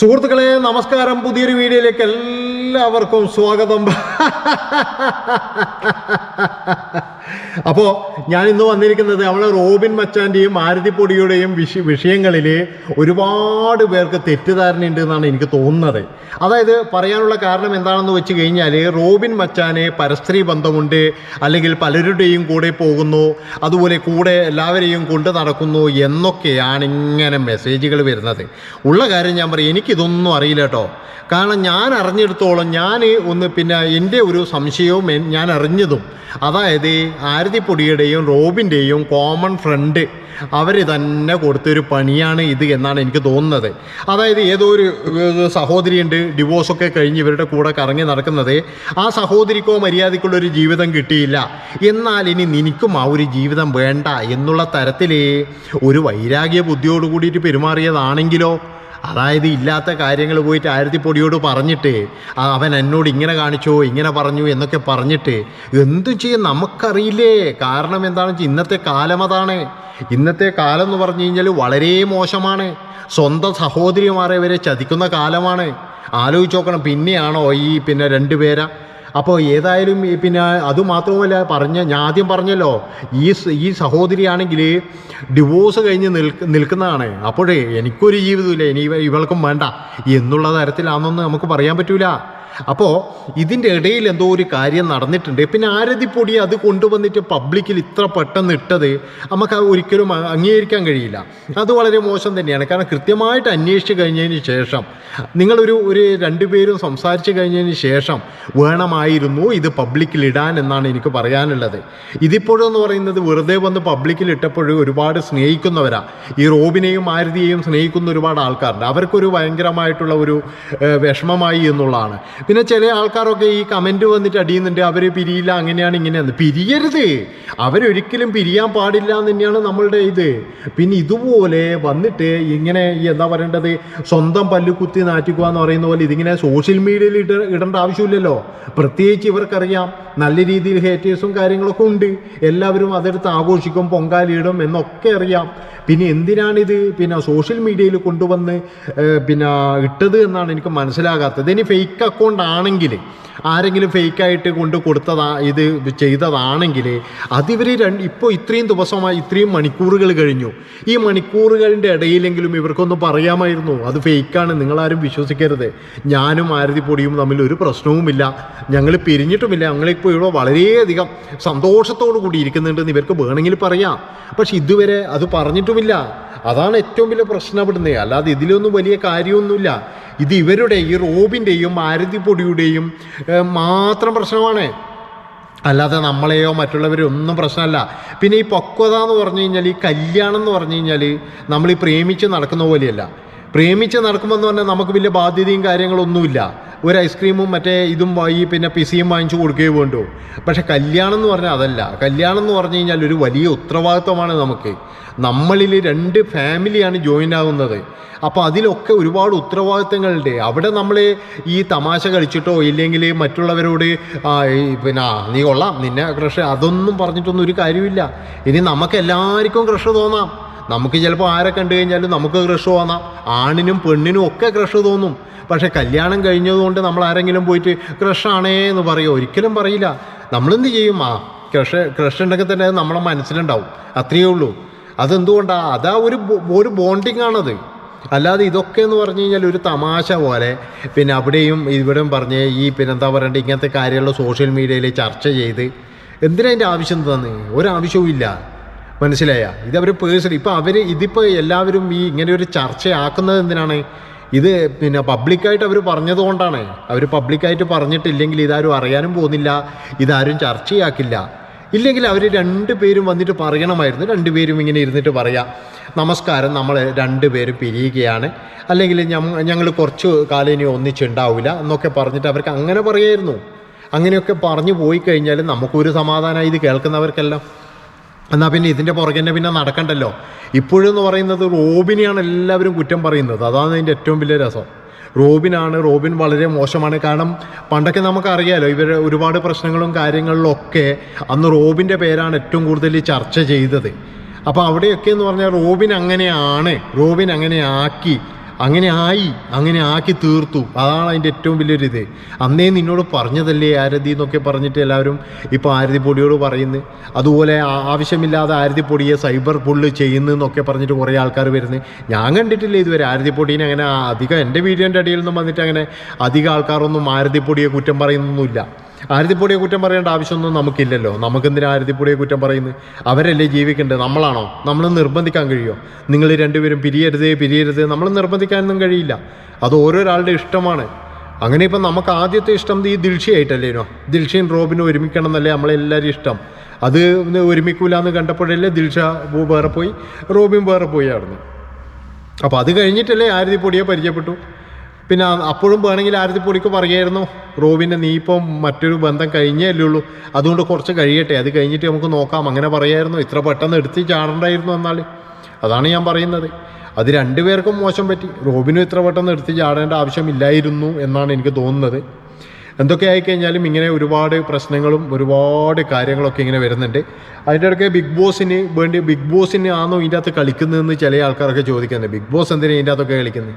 സുഹൃത്തുക്കളെ നമസ്കാരം. പുതിയൊരു വീഡിയോയിലേക്ക് എല്ലാവർക്കും സ്വാഗതം. അപ്പോൾ ഞാൻ ഇന്ന് വന്നിരിക്കുന്നത് നമ്മളെ റോബിൻ മച്ചാന്റെയും മാരുതിപ്പൊടിയുടെയും വിഷ വിഷയങ്ങളിൽ ഒരുപാട് പേർക്ക് തെറ്റിദ്ധാരണയുണ്ട് എന്നാണ് എനിക്ക് തോന്നുന്നത്. അതായത് പറയാനുള്ള കാരണം എന്താണെന്ന് വെച്ച് കഴിഞ്ഞാൽ റോബിൻ മച്ചാന് പരസ്ത്രീ ബന്ധമുണ്ട് അല്ലെങ്കിൽ പലരുടെയും കൂടെ പോകുന്നു അതുപോലെ കൂടെ എല്ലാവരെയും കൊണ്ട് നടക്കുന്നു എന്നൊക്കെയാണ് ഇങ്ങനെ മെസ്സേജുകൾ വരുന്നത്. ഉള്ള കാര്യം ഞാൻ പറയും എനിക്കിതൊന്നും അറിയില്ല കേട്ടോ. കാരണം ഞാൻ അറിഞ്ഞെടുത്തോളം ഞാൻ ഒന്ന് പിന്നെ എന്റെ ഒരു സംശയവും ഞാൻ അറിഞ്ഞതും. അതായത് ആരതിപ്പൊടിയുടെയും റോബിന്റെയും കോമൺ ഫ്രണ്ട് അവർ തന്നെ കൊടുത്തൊരു പണിയാണ് ഇത് എന്നാണ് എനിക്ക് തോന്നുന്നത്. അതായത് ഏതോ ഒരു സഹോദരിയുണ്ട് ഡിവോഴ്സൊക്കെ കഴിഞ്ഞ് ഇവരുടെ കൂടെ കറങ്ങി നടക്കുന്നത്. ആ സഹോദരിക്കോ മര്യാദയ്ക്കുള്ള ഒരു ജീവിതം കിട്ടിയില്ല. എന്നാൽ ഇനി നിനക്കും ആ ഒരു ജീവിതം വേണ്ട എന്നുള്ള തരത്തിൽ ഒരു വൈരാഗ്യ ബുദ്ധിയോട് കൂടിയിട്ട് പെരുമാറിയതാണെങ്കിലോ? അതായത് ഇല്ലാത്ത കാര്യങ്ങൾ പോയിട്ട് ആയിരത്തി പൊടിയോട് പറഞ്ഞിട്ട് അവൻ എന്നോട് ഇങ്ങനെ കാണിച്ചോ ഇങ്ങനെ പറഞ്ഞു എന്നൊക്കെ പറഞ്ഞിട്ട് എന്തു ചെയ്യും നമുക്കറിയില്ലേ? കാരണം എന്താണെന്ന് വെച്ചാൽ ഇന്നത്തെ കാലം അതാണ്. ഇന്നത്തെ കാലം എന്ന് പറഞ്ഞു കഴിഞ്ഞാൽ വളരെ മോശമാണ്. സ്വന്തം സഹോദരിമാരെ വരെ ചതിക്കുന്ന കാലമാണ്. ആലോചിച്ച് നോക്കണം പിന്നെയാണോ ഈ പിന്നെ രണ്ടുപേരാ? അപ്പോൾ ഏതായാലും പിന്നെ അതുമാത്രമല്ല പറഞ്ഞ ഞാൻ ആദ്യം പറഞ്ഞല്ലോ ഈ ഈ സഹോദരിയാണെങ്കിൽ ഡിവോഴ്സ് കഴിഞ്ഞ് നിൽക്ക് നിൽക്കുന്നതാണ്. അപ്പോഴേ എനിക്കൊരു ജീവിതമില്ല ഇനി ഇവ- ഇവൾക്കും വേണ്ട. എന്നുള്ള തരത്തിലാണെന്ന് നമുക്ക് പറയാൻ പറ്റൂല. അപ്പോൾ ഇതിന്റെ ഇടയിൽ എന്തോ ഒരു കാര്യം നടന്നിട്ടുണ്ട്. പിന്നെ ആരതിപ്പൊടി അത് കൊണ്ടുവന്നിട്ട് പബ്ലിക്കിൽ ഇത്ര പെട്ടെന്ന് ഇട്ടത് നമുക്ക് ഒരിക്കലും അംഗീകരിക്കാൻ കഴിയില്ല. അത് വളരെ മോശം തന്നെയാണ്. കാരണം കൃത്യമായിട്ട് അന്വേഷിച്ച് കഴിഞ്ഞതിന് ശേഷം നിങ്ങളൊരു ഒരു രണ്ടുപേരും സംസാരിച്ച് കഴിഞ്ഞതിന് ശേഷം വേണമായിരുന്നു ഇത് പബ്ലിക്കിൽ ഇടാൻ എന്നാണ് എനിക്ക് പറയാനുള്ളത്. ഇതിപ്പോഴെന്ന് പറയുന്നത് വെറുതെ വന്ന് പബ്ലിക്കിൽ ഇട്ടപ്പോഴും ഒരുപാട് സ്നേഹിക്കുന്നവരാ. ഈ റോബിനെയും ആരതിയെയും സ്നേഹിക്കുന്ന ഒരുപാട് ആൾക്കാരുണ്ട്. അവർക്കൊരു ഭയങ്കരമായിട്ടുള്ള ഒരു വിഷമമായി എന്നുള്ളതാണ്. പിന്നെ ചില ആൾക്കാരൊക്കെ ഈ കമന്റ് വന്നിട്ട് അടിയുന്നുണ്ട് അവർ പിരിയില്ല അങ്ങനെയാണ് ഇങ്ങനെയാണ്. പിരിയരുത്. അവരൊരിക്കലും പിരിയാൻ പാടില്ല എന്ന് തന്നെയാണ് നമ്മളുടെ ഇത്. പിന്നെ ഇതുപോലെ വന്നിട്ട് ഇങ്ങനെ എന്താ പറയേണ്ടത് സ്വന്തം പല്ലു കുത്തി നാറ്റിക്കുക എന്ന് പറയുന്ന പോലെ ഇതിങ്ങനെ സോഷ്യൽ മീഡിയയിൽ ഇട ഇടേണ്ട ആവശ്യമില്ലല്ലോ. പ്രത്യേകിച്ച് ഇവർക്കറിയാം നല്ല രീതിയിൽ ഹേറ്റേഴ്സും കാര്യങ്ങളൊക്കെ ഉണ്ട്. എല്ലാവരും അതെടുത്ത് ആഘോഷിക്കും പൊങ്കാലിയിടും എന്നൊക്കെ അറിയാം. പിന്നെ എന്തിനാണിത് പിന്നെ സോഷ്യൽ മീഡിയയിൽ കൊണ്ടുവന്ന് പിന്നെ ഇട്ടത് എന്നാണ് എനിക്ക് മനസ്സിലാകാത്തത്. ഇനി ഫേക്ക് അക്കൗണ്ട് ആണെങ്കിൽ ആരെങ്കിലും ഫേക്കായിട്ട് കൊണ്ട് കൊടുത്തതാ ഇത് ചെയ്തതാണെങ്കിൽ അതിവർ രണ്ട് ഇപ്പോൾ ഇത്രയും ദിവസമായി ഇത്രയും മണിക്കൂറുകൾ കഴിഞ്ഞു. ഈ മണിക്കൂറുകളുടെ ഇടയിലെങ്കിലും ഇവർക്കൊന്ന് പറയാമായിരുന്നു അത് ഫേക്കാണ് നിങ്ങളാരും വിശ്വസിക്കരുത്. ഞാനും ആരതിപ്പൊടിയും തമ്മിൽ ഒരു പ്രശ്നവുമില്ല. ഞങ്ങൾ പിരിഞ്ഞിട്ടുമില്ല. ഞങ്ങളിപ്പോൾ ഇവിടെ വളരെയധികം സന്തോഷത്തോടു കൂടി ഇരിക്കുന്നുണ്ടെന്ന് ഇവർക്ക് വേണമെങ്കിൽ പറയാം. പക്ഷെ ഇതുവരെ അത് പറഞ്ഞിട്ടുമില്ല. അതാണ് ഏറ്റവും വലിയ പ്രശ്നപ്പെടുന്നത്. അല്ലാതെ ഇതിലൊന്നും വലിയ കാര്യമൊന്നുമില്ല. ഇത് ഇവരുടെ ഈ റോബിന്റെയും ആരതിപ്പൊടിയുടെയും മാത്രം പ്രശ്നമാണ്. അല്ലാതെ നമ്മളെയോ മറ്റുള്ളവരെയോ ഒന്നും പ്രശ്നമല്ല. പിന്നെ ഈ പക്വത എന്ന് പറഞ്ഞു കഴിഞ്ഞാൽ ഈ കല്യാണം എന്ന് പറഞ്ഞു കഴിഞ്ഞാൽ നമ്മൾ ഈ പ്രേമിച്ച് നടക്കുന്ന പോലെയല്ല. പ്രേമിച്ച് നടക്കുമ്പോൾ എന്ന് പറഞ്ഞാൽ നമുക്ക് വലിയ ബാധ്യതയും കാര്യങ്ങളൊന്നുമില്ല. ഒരു ഐസ്ക്രീമും മറ്റേ ഇതും ഈ പിന്നെ പിസിയും വാങ്ങിച്ചു കൊടുക്കുകയോ വേണ്ടു. പക്ഷെ കല്യാണം എന്ന് പറഞ്ഞാൽ അതല്ല. കല്യാണം എന്ന് പറഞ്ഞു കഴിഞ്ഞാൽ ഒരു വലിയ ഉത്തരവാദിത്വമാണ് നമുക്ക്. നമ്മളിൽ രണ്ട് ഫാമിലിയാണ് ജോയിൻ ആകുന്നത് അപ്പോൾ അതിലൊക്കെ ഒരുപാട് ഉത്തരവാദിത്തങ്ങളുണ്ട്. അവിടെ നമ്മൾ ഈ തമാശ കളിച്ചിട്ടോ ഇല്ലെങ്കിൽ മറ്റുള്ളവരോട് പിന്നെ നീ കൊള്ളാം നിന്നെ ക്രഷ് അതൊന്നും പറഞ്ഞിട്ടൊന്നും ഒരു കാര്യമില്ല. ഇനി നമുക്ക് എല്ലാവർക്കും ക്രഷ് തോന്നാം. നമുക്ക് ചിലപ്പോൾ ആരെ കണ്ടു കഴിഞ്ഞാലും നമുക്ക് ക്രഷ് തോന്നാം. ആണിനും പെണ്ണിനും ഒക്കെ ക്രഷ് തോന്നും. പക്ഷേ കല്യാണം കഴിഞ്ഞതുകൊണ്ട് നമ്മൾ ആരെങ്കിലും പോയിട്ട് ക്രഷാണേ എന്ന് പറയുമോ ഒരിക്കലും പറയില്ല. നമ്മളെന്ത് ചെയ്യും? ആ ക്രഷ് ക്രഷ് ഉണ്ടെങ്കിൽ തന്നെ അത് നമ്മളെ മനസ്സിലുണ്ടാവും. അത്രയേ ഉള്ളൂ. അതെന്തുകൊണ്ടാണ് അതാ ഒരു ഒരു ബോണ്ടിങ് ആണത്. അല്ലാതെ ഇതൊക്കെ എന്ന് പറഞ്ഞു കഴിഞ്ഞാൽ ഒരു തമാശ പോലെ. പിന്നെ അവിടെയും ഇവിടെയും പറഞ്ഞ് ഈ പിന്നെ എന്താ പറയണ്ടേ? ഇങ്ങനത്തെ കാര്യങ്ങൾ സോഷ്യൽ മീഡിയയിൽ ചർച്ച ചെയ്ത് എന്തിനാ അതിന്റെ ആവശ്യം തന്നെ ഒരാവശ്യവും ഇല്ല. മനസ്സിലായ? ഇത് അവർ പേഴ്സണൽ ഇപ്പം അവർ ഇതിപ്പോൾ എല്ലാവരും ഈ ഇങ്ങനെ ഒരു ചർച്ചയാക്കുന്നത് എന്തിനാണ്? ഇത് പിന്നെ പബ്ലിക്കായിട്ട് അവർ പറഞ്ഞതുകൊണ്ടാണ് അവർ പബ്ലിക്കായിട്ട് പറഞ്ഞിട്ടില്ലെങ്കിൽ ഇതാരും അറിയാനും പോകുന്നില്ല ഇതാരും ചർച്ചയാക്കില്ല. ഇല്ലെങ്കിൽ അവർ രണ്ട് പേരും വന്നിട്ട് പറയണമായിരുന്നു രണ്ട് പേരും ഇങ്ങനെ ഇരുന്നിട്ട് പറയാം നമസ്കാരം നമ്മൾ രണ്ട് പേരും പിരിയുകയാണ്. അല്ലെങ്കിൽ ഞങ്ങൾ കുറച്ച് കാലം ഇനി ഒന്നിച്ചുണ്ടാവില്ല എന്നൊക്കെ പറഞ്ഞിട്ട് അവർക്ക് അങ്ങനെ പറയായിരുന്നു. അങ്ങനെയൊക്കെ പറഞ്ഞു പോയി കഴിഞ്ഞാൽ നമുക്കൊരു സമാധാനമായി ഇത് കേൾക്കുന്നവർക്കെല്ലാം. എന്നാൽ പിന്നെ ഇതിന്റെ പുറകെ തന്നെ പിന്നെ നടക്കണ്ടല്ലോ. ഇപ്പോഴെന്ന് പറയുന്നത് റോബിനെയാണ് എല്ലാവരും കുറ്റം പറയുന്നത്. അതാണ് അതിന്റെ ഏറ്റവും വലിയ രസം. റോബിനാണ് റോബിൻ വളരെ മോശമാണ്. കാരണം പണ്ടൊക്കെ നമുക്കറിയാലോ ഇവർ ഒരുപാട് പ്രശ്നങ്ങളും കാര്യങ്ങളിലൊക്കെ അന്ന് റോബിന്റെ പേരാണ് ഏറ്റവും കൂടുതൽ ചർച്ച ചെയ്തത്. അപ്പോൾ അവിടെയൊക്കെ എന്ന് പറഞ്ഞാൽ റോബിൻ അങ്ങനെയാണ് റോബിൻ അങ്ങനെ ആക്കി അങ്ങനെ ആയി അങ്ങനെ ആക്കി തീർത്തു. അതാണ് അതിന്റെ ഏറ്റവും വലിയൊരിത് അന്നേ നിന്നോട് പറഞ്ഞതല്ലേ ആരതി എന്നൊക്കെ പറഞ്ഞിട്ട് എല്ലാവരും ഇപ്പോൾ ആരതി പൊടിയോട് പറയുന്നു. അതുപോലെ ആവശ്യമില്ലാതെ ആരതി പൊടിയെ സൈബർ പുള്ള് ചെയ്യുന്നു എന്നൊക്കെ പറഞ്ഞിട്ട് കുറേ ആൾക്കാർ വരുന്നു. ഞാൻ കണ്ടിട്ടില്ല ഇതുവരെ ആരതി പൊടീനെ അങ്ങനെ അധികം എന്റെ വീഡിയോന്റെ അടിയിൽ നിന്നും വന്നിട്ട് അങ്ങനെ അധികം ആൾക്കാരൊന്നും ആരതി പൊടിയെ കുറ്റം പറയുന്നൊന്നുമില്ല. ആരതിപ്പൊടിയെ കുറ്റം പറയേണ്ട ആവശ്യമൊന്നും നമുക്കില്ലല്ലോ. നമുക്കെന്തിനാ ആരതിപ്പൊടിയെ കുറ്റം പറയുന്നത്? അവരല്ലേ ജീവിക്കേണ്ടത്? നമ്മളാണോ? നമ്മൾ നിർബന്ധിക്കാൻ കഴിയുമോ? നിങ്ങൾ രണ്ടുപേരും പിരിയരുത് പിരിയരുത്. നമ്മൾ നിർബന്ധിക്കാനൊന്നും കഴിയില്ല. അത് ഓരോരാളുടെ ഇഷ്ടമാണ്. അങ്ങനെ ഇപ്പം നമുക്ക് ആദ്യത്തെ ഇഷ്ടം ഈ ദിൽഷിയായിട്ടല്ലേനോ ദിൽഷയും റോബിനും ഒരുമിക്കണം എന്നല്ലേ നമ്മളെല്ലാവരും ഇഷ്ടം. അത് ഒരുമിക്കൂല എന്ന് കണ്ടപ്പോഴല്ലേ ദിൽഷ വേറെ പോയി റോബിൻ വേറെ പോയി ആയിരുന്നു. അപ്പോൾ അത് കഴിഞ്ഞിട്ടല്ലേ ആരതി പരിചയപ്പെട്ടു. പിന്നെ അപ്പോഴും വേണമെങ്കിൽ ആരതി പൊടിക്ക് പറയായിരുന്നു റോബിന്റെ നീ ഇപ്പം മറ്റൊരു ബന്ധം കഴിഞ്ഞേ ഉള്ളൂ അതുകൊണ്ട് കുറച്ച് കഴിയട്ടെ അത് കഴിഞ്ഞിട്ട് നമുക്ക് നോക്കാം അങ്ങനെ പറയായിരുന്നു ഇത്ര പെട്ടെന്ന് എടുത്ത് ചാടണ്ടായിരുന്നു എന്നാൽ അതാണ് ഞാൻ പറയുന്നത്. അത് രണ്ടുപേർക്കും മോശം പറ്റി റോബിനും ഇത്ര പെട്ടെന്ന് എടുത്ത് ചാടേണ്ട ആവശ്യമില്ലായിരുന്നു എന്നാണ് എനിക്ക് തോന്നുന്നത്. എന്തൊക്കെ ആയിക്കഴിഞ്ഞാലും ഇങ്ങനെ ഒരുപാട് പ്രശ്നങ്ങളും ഒരുപാട് കാര്യങ്ങളൊക്കെ ഇങ്ങനെ വരുന്നുണ്ട്. അതിന്റെ ഇടയ്ക്ക് ബിഗ് ബോസിന് വേണ്ടി ബിഗ് ബോസിന് ആണോ ഇതിന്റെ അകത്ത് കളിക്കുന്നതെന്ന് ചില ആൾക്കാരൊക്കെ ചോദിക്കുന്നത് ബിഗ് ബോസ് എന്തിനാണ് ഇതിന്റെ അകത്തൊക്കെ കളിക്കുന്നത്?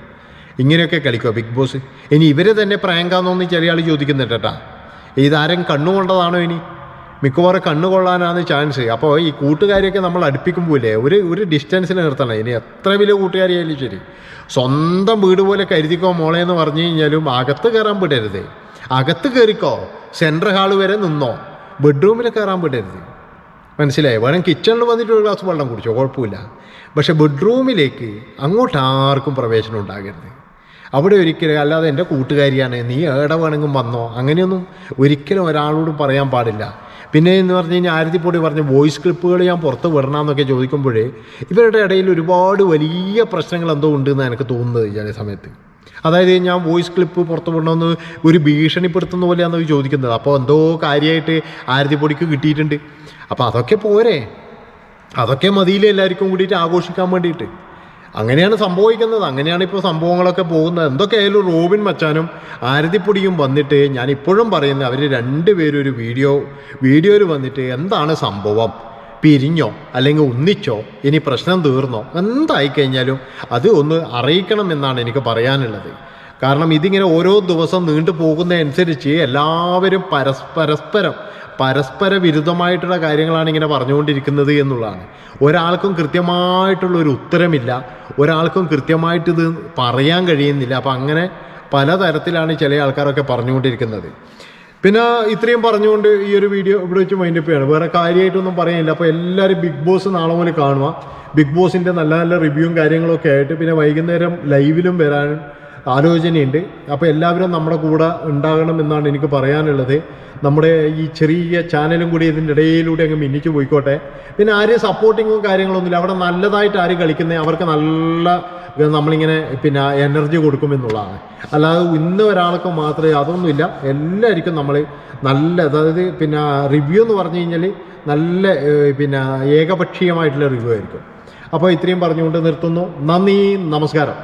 ഇങ്ങനെയൊക്കെ കളിക്കുമോ ബിഗ് ബോസ് ഇനി ഇവർ തന്നെ പ്രാങ്കാന്നോന്ന് ചില ആൾ ചോദിക്കുന്നുണ്ട് കേട്ടാ. ഇതാരും കണ്ണുകൊണ്ടതാണോ ഇനി? മിക്കവാറും കണ്ണു കൊള്ളാനാണ് ചാൻസ് അപ്പോൾ ഈ കൂട്ടുകാരെയൊക്കെ നമ്മൾ അടുപ്പിക്കുമ്പോഴേ ഒരു ഒരു ഡിസ്റ്റൻസിൽ നിർത്തണം. ഇനി എത്ര വലിയ കൂട്ടുകാരിയായാലും ശരി. സ്വന്തം വീട് പോലെ കരുതിക്കോ മോളെ എന്ന് പറഞ്ഞു കഴിഞ്ഞാലും അകത്ത് കയറാൻ വിടരുത്. അകത്ത് കയറിക്കോ സെൻട്രൽ ഹാൾ വരെ നിന്നോ ബെഡ്റൂമിൽ കയറാൻ വിടരുത്. മനസ്സിലായി? വേണം കിച്ചണിൽ വന്നിട്ട് ഒരു ഗ്ലാസ് വെള്ളം കുടിച്ചോ കുഴപ്പമില്ല. പക്ഷേ ബെഡ്റൂമിലേക്ക് അങ്ങോട്ട് ആർക്കും പ്രവേശനം ഉണ്ടാകരുത്. അവിടെ ഒരിക്കലും അല്ലാതെ എന്റെ കൂട്ടുകാരിയാണ് നീ ഏടെ വേണമെങ്കിലും വന്നോ? അങ്ങനെയൊന്നും ഒരിക്കലും ഒരാളോട് പറയാൻ പാടില്ല. പിന്നെ എന്ന് പറഞ്ഞു കഴിഞ്ഞാൽ ആരതിപ്പൊടി പറഞ്ഞ വോയിസ് ക്ലിപ്പുകൾ ഞാൻ പുറത്ത് വിടണമെന്നൊക്കെ ചോദിക്കുമ്പോഴേ ഇവരുടെ ഇടയിൽ ഒരുപാട് വലിയ പ്രശ്നങ്ങൾ എന്തോ ഉണ്ടെന്ന് എനിക്ക് തോന്നുന്നത് ചില സമയത്ത്. അതായത് ഞാൻ വോയിസ് ക്ലിപ്പ് പുറത്ത് വിടണമെന്ന് ഒരു ഭീഷണിപ്പെടുത്തുന്ന പോലെയാണെന്ന് ചോദിക്കുന്നത്. അപ്പോൾ എന്തോ കാര്യമായിട്ട് ആരതിപ്പൊടിക്ക് കിട്ടിയിട്ടുണ്ട്. അപ്പോൾ അതൊക്കെ പോരെ. അതൊക്കെ മതിയിലെ എല്ലാവർക്കും കൂടിയിട്ട് ആഘോഷിക്കാൻ വേണ്ടിയിട്ട്. അങ്ങനെയാണ് സംഭവിക്കുന്നത്. അങ്ങനെയാണ് ഇപ്പോൾ സംഭവങ്ങളൊക്കെ പോകുന്നത്. എന്തൊക്കെയായാലും റോബിൻ മച്ചാനും ആരതിപ്പൊടിയും വന്നിട്ട് ഞാൻ ഇപ്പോഴും പറയുന്നത് അവർ രണ്ടുപേരും ഒരു വീഡിയോ വീഡിയോയിൽ വന്നിട്ട് എന്താണ് സംഭവം? പിരിഞ്ഞോ? അല്ലെങ്കിൽ ഒന്നിച്ചോ? ഇനി പ്രശ്നം തീർന്നോ? എന്തായി കഴിഞ്ഞാലും അത് ഒന്ന് അറിയിക്കണം എന്നാണ് എനിക്ക് പറയാനുള്ളത്. കാരണം ഇതിങ്ങനെ ഓരോ ദിവസം നീണ്ടു പോകുന്നതനുസരിച്ച് എല്ലാവരും പരസ് പരസ്പരം പരസ്പര വിരുദ്ധമായിട്ടുള്ള കാര്യങ്ങളാണ് ഇങ്ങനെ പറഞ്ഞുകൊണ്ടിരിക്കുന്നത് എന്നുള്ളതാണ്. ഒരാൾക്കും കൃത്യമായിട്ടുള്ള ഒരു ഉത്തരമില്ല. ഒരാൾക്കും കൃത്യമായിട്ട് ഇത് പറയാൻ കഴിയുന്നില്ല. അപ്പം അങ്ങനെ പലതരത്തിലാണ് ചില ആൾക്കാരൊക്കെ പറഞ്ഞുകൊണ്ടിരിക്കുന്നത്. പിന്നെ ഇത്രയും പറഞ്ഞുകൊണ്ട് ഈ ഒരു വീഡിയോ ഇവിടെ വെച്ച് മൈൻഡപ്പ് ചെയ്യണം. വേറെ കാര്യമായിട്ടൊന്നും പറയാനില്ല. അപ്പോൾ എല്ലാവരും ബിഗ് ബോസ് നാളെ മുതൽ കാണുക. ബിഗ് ബോസിന്റെ നല്ല നല്ല റിവ്യൂവും കാര്യങ്ങളൊക്കെ ആയിട്ട് പിന്നെ വൈകുന്നേരം ലൈവിലും വരാൻ ആലോചനയുണ്ട്. അപ്പോൾ എല്ലാവരും നമ്മുടെ കൂടെ ഉണ്ടാകണം എന്നാണ് എനിക്ക് പറയാനുള്ളത്. നമ്മുടെ ഈ ചെറിയ ചാനലും കൂടി ഇതിന്റെ ഇടയിലൂടെ അങ്ങ് മിന്നിച്ചു പോയിക്കോട്ടെ. പിന്നെ ആരും സപ്പോർട്ടിങ്ങും കാര്യങ്ങളൊന്നുമില്ല. അവിടെ നല്ലതായിട്ട് ആര് കളിക്കുന്നത് അവർക്ക് നല്ല നമ്മളിങ്ങനെ പിന്നെ എനർജി കൊടുക്കുമെന്നുള്ളതാണ് അല്ലാതെ ഇന്ന് ഒരാൾക്ക് മാത്രമേ അതൊന്നുമില്ല. എല്ലാവർക്കും നമ്മൾ നല്ല അതായത് പിന്നെ റിവ്യൂ എന്ന് പറഞ്ഞു കഴിഞ്ഞാൽ നല്ല പിന്നെ ഏകപക്ഷീയമായിട്ടുള്ള റിവ്യൂ ആയിരിക്കും. അപ്പോൾ ഇത്രയും പറഞ്ഞുകൊണ്ട് നിർത്തുന്നു. നന്ദി നമസ്കാരം.